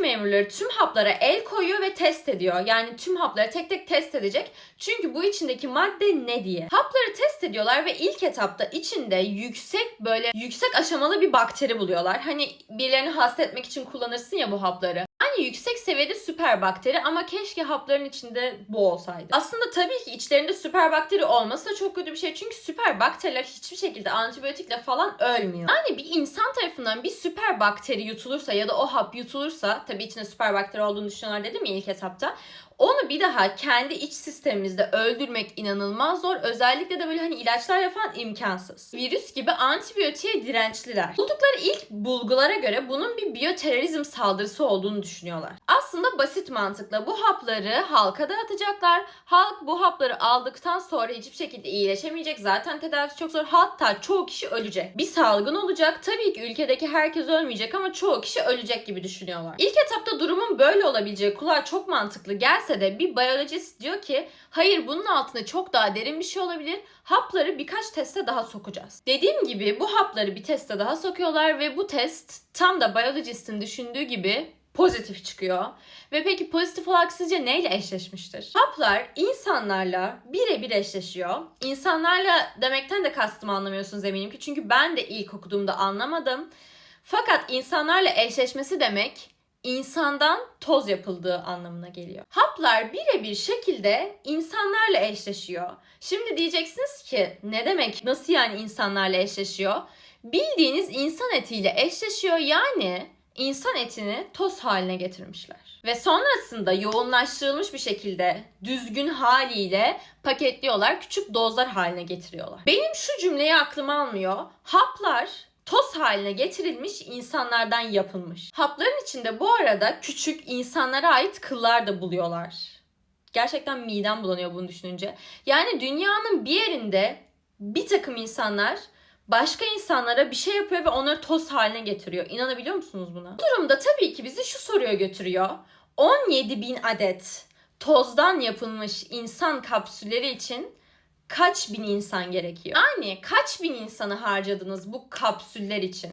memurları tüm haplara el koyuyor ve test ediyor. Yani tüm hapları tek tek test edecek. Çünkü bu içindeki madde ne diye. Hapları test ediyorlar ve ilk etapta içinde yüksek böyle yüksek aşamalı bir bakteri buluyorlar. Hani birilerini hasta etmek için kullanırsın ya bu hapları. Yüksek seviyede süper bakteri ama keşke hapların içinde bu olsaydı. Aslında tabii ki içlerinde süper bakteri olması da çok kötü bir şey. Çünkü süper bakteriler hiçbir şekilde antibiyotikle falan ölmüyor. Yani bir insan tarafından bir süper bakteri yutulursa ya da o hap yutulursa tabii içinde süper bakteri olduğunu düşünüyorlar dedim ya ilk etapta. Onu bir daha kendi iç sistemimizde öldürmek inanılmaz zor. Özellikle de böyle hani ilaçlarla falan imkansız. Virüs gibi antibiyotiğe dirençliler. Buldukları ilk bulgulara göre bunun bir biyoterörizm saldırısı olduğunu düşünüyorlar. Aslında basit mantıkla bu hapları halka dağıtacaklar. Halk bu hapları aldıktan sonra hiçbir şekilde iyileşemeyecek. Zaten tedavisi çok zor. Hatta çoğu kişi ölecek. Bir salgın olacak. Tabii ki ülkedeki herkes ölmeyecek ama çoğu kişi ölecek gibi düşünüyorlar. İlk etapta durumun böyle olabileceği kulağa çok mantıklı gelse de bir biyolojist diyor ki hayır bunun altında çok daha derin bir şey olabilir. Hapları birkaç teste daha sokacağız. Dediğim gibi bu hapları bir teste daha sokuyorlar ve bu test tam da biyolojistin düşündüğü gibi pozitif çıkıyor. Ve peki pozitif olarak sizce neyle eşleşmiştir? Haplar insanlarla birebir eşleşiyor. İnsanlarla demekten de kastımı anlamıyorsunuz eminim ki. Çünkü ben de ilk okuduğumda anlamadım. Fakat insanlarla eşleşmesi demek insandan toz yapıldığı anlamına geliyor. Haplar birebir şekilde insanlarla eşleşiyor. Şimdi diyeceksiniz ki ne demek nasıl yani insanlarla eşleşiyor? Bildiğiniz insan etiyle eşleşiyor yani insan etini toz haline getirmişler. Ve sonrasında yoğunlaştırılmış bir şekilde düzgün haliyle paketliyorlar, küçük dozlar haline getiriyorlar. Benim şu cümleyi aklıma almıyor. Haplar toz haline getirilmiş insanlardan yapılmış. Hapların içinde bu arada küçük insanlara ait kıllar da buluyorlar. Gerçekten midem bulanıyor bunu düşününce. Yani dünyanın bir yerinde bir takım insanlar başka insanlara bir şey yapıyor ve onları toz haline getiriyor. İnanabiliyor musunuz buna? Bu durumda tabii ki bizi şu soruya götürüyor. 17 bin adet tozdan yapılmış insan kapsülleri için kaç bin insan gerekiyor? Yani kaç bin insanı harcadınız bu kapsüller için?